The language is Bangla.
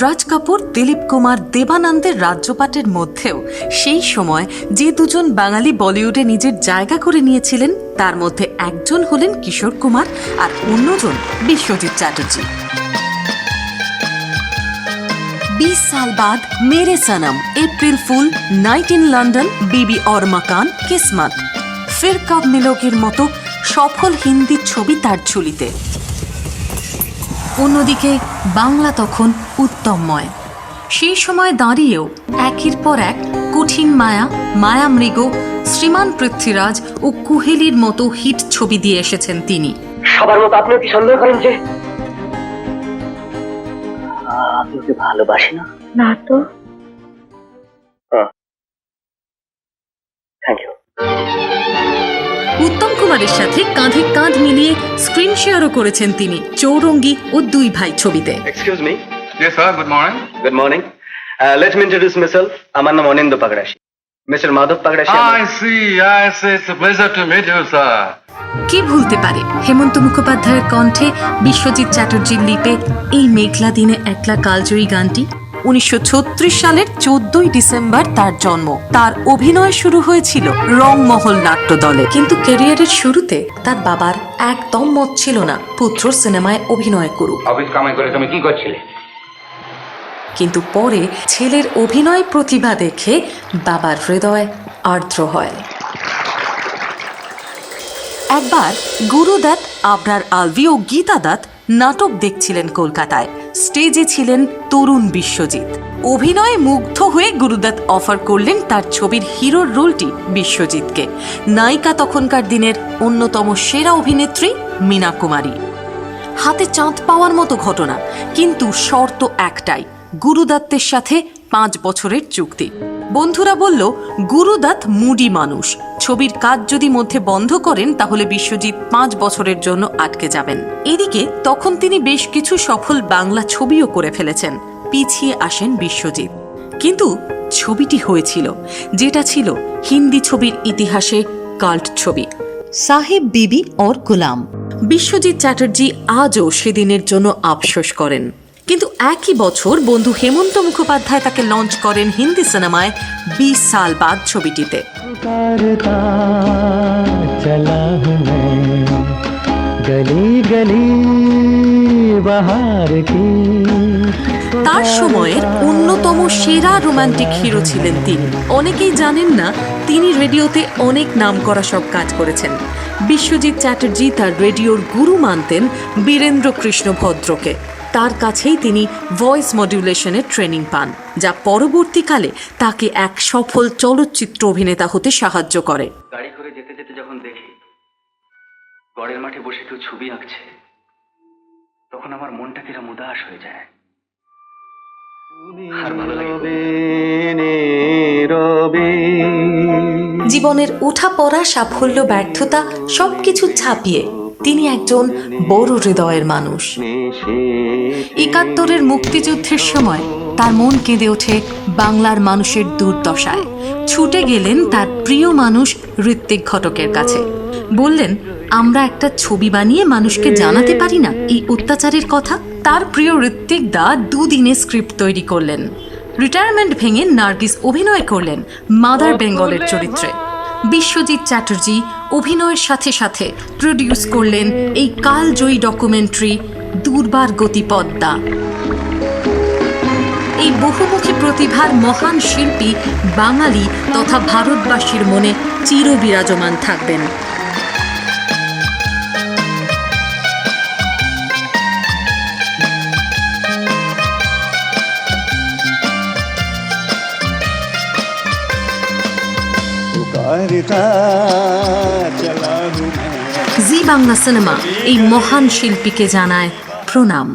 রাজ কাপুর দিলীপ কুমার দেবানন্দের রাজ্যপাটের মধ্যেও সেই সময় যে দুজন বাঙালি বলিউডে নিজের জায়গা করে নিয়েছিলেন তার মধ্যে একজন হলেন কিশোর কুমার আর অন্যজন বিশ্বজিৎ চ্যাটার্জি बीस साल बाद मेरे सनम April fool night in London बीबी और मकान किस्मत ফির কব মিলোগের মতো সফল হিন্দি ছবি তার ঝুলিতে অন্যদিকে বাংলা তখন উত্তমময়। সেই সময় দাঁড়িয়েও একের পর এক কঠিন মায়া মায়া মৃগ শ্রীমান পৃথ্বীরাজ ও কুহেলির মতো হিট ছবি দিয়ে এসেছেন তিনি। সবার মতো আপনিও কি সন্দেহ করেন যে? আপনি ওকে ভালোবাসি না না তো থ্যাংক ইউ উত্তম কুমারের সাথে কাঁধে কাঁধ মিলিয়ে স্ক্রিন শেয়ারও করেছেন তিনি চৌরঙ্গি ও দুই ভাই ছবিতে excuse me Yes, sir. Good morning. Myself আমার নাম Anindya Pagrashi mister Madhab Pagrashi I see. I see. It's a pleasure to meet you, sir. কে ভুলতে পারে হেমন্ত মুখোপাধ্যায়ের কণ্ঠে বিশ্বজিৎ চ্যাটার্জির লিপে এই মেঘলা দিনে একলা কালজয়ী গানটি উনিশশো ছত্রিশ সালের চোদ্দই ডিসেম্বর তার জন্ম। তার অভিনয় শুরু হয়েছিল রংমহল নাট্য দলে কিন্তু ক্যারিয়ারের শুরুতে তার বাবার একদম মত ছিল না। পুত্র সিনেমায় অভিনয় করুক। অফিস কামাই করে তুমি কি করছিলে? কিন্তু পরে ছেলের অভিনয় প্রতিভা দেখে বাবার হৃদয় আর্দ্র হয়। একবার গুরুদত্ত আবরার আলভি ও গীতা দত্ত নাটক দেখছিলেন কলকাতায়। স্টেজে ছিলেন তরুণ বিশ্বজিৎ। অভিনয়ে মুগ্ধ হয়ে গুরুদাত অফার করলেন তার ছবির হিরোর রোলটি বিশ্বজিৎকে। নায়িকা তখনকার দিনের অন্যতম সেরা অভিনেত্রী মীনা কুমারী। হাতে চাঁদ পাওয়ার মতো ঘটনা, কিন্তু শর্ত একটাই, গুরুদাত্তের সাথে পাঁচ বছরের চুক্তি। বন্ধুরা বলল, গুরুদত্ত মুডি মানুষ। ছবির কাজ যদি মধ্যে বন্ধ করেন, তাহলে বিশ্বজিৎ পাঁচ বছরের জন্য আটকে যাবেন। এদিকে তখন তিনি বেশ কিছু সফল বাংলা ছবিও করে ফেলেছেন। পিছিয়ে আসেন বিশ্বজিৎ। কিন্তু ছবিটি হয়েছিল, যেটা ছিল হিন্দি ছবির ইতিহাসে কাল্ট ছবি। সাহেব বিবি অর গুলাম। বিশ্বজিৎ চ্যাটার্জি আজও সেদিনের জন্য আফসোস করেন। কিন্তু একই বছর বন্ধু হেমন্ত মুখোপাধ্যায় তাকে লঞ্চ করেন হিন্দি সিনেমায় বিশ সাল বাদ ছবিটিতে। তার সময়ের অন্যতম সেরা রোমান্টিক হিরো ছিলেন তিনি। অনেকেই জানেন না, তিনি রেডিওতে অনেক নাম করা সব কাজ করেছেন। বিশ্বজিৎ চ্যাটার্জি তার রেডিওর গুরু মানতেন বীরেন্দ্র কৃষ্ণ ভদ্রকে। তার কাছেই তিনি ভয়েস মডিউলেশনের ট্রেনিং পান যা পরবর্তীকালে তাকে এক সফল চলচ্চিত্র অভিনেতা হতে সাহায্য করে। গাড়ি করে যেতে যেতে যখন দেখি গড়ের মাঠে বসে কেউ ছবি আঁকছে তখন আমার মনটা কিরম উদাস হয়ে যায়। আর ভালো লাগে জীবনের ওঠা পড়া সাফল্য ব্যর্থতা সবকিছু ছাপিয়ে তিনি একজন বড় হৃদয়ের মানুষ। একাত্তরের মুক্তিযুদ্ধের সময় তার মন কেঁদে ওঠে বাংলার মানুষের দুর্দশায়। ছুটে গেলেন তার প্রিয় মানুষ ঋত্বিক ঘটকের কাছে। বললেন, আমরা একটা ছবি বানিয়ে মানুষকে জানাতে পারি না, এই অত্যাচারের কথা? তার প্রিয় ঋত্বিক দা দুদিনে স্ক্রিপ্ট তৈরি করলেন। রিটায়ারমেন্ট ভেঙে নার্গিস অভিনয় করলেন মাদার বেঙ্গলের চরিত্রে। বিশ্বজিৎ চ্যাটার্জি অভিনয়ের সাথে সাথে প্রডিউস করলেন এই কালজয়ী ডকুমেন্টারি দুর্বার গতিপদ্মা। এই বহুমুখী প্রতিভার মহান শিল্পী বাঙালি তথা ভারতবাসীর মনে চিরবিরাজমান থাকবেন। জি বাংলা সিনেমা এই মহান শিল্পীকে জানায় প্রণাম।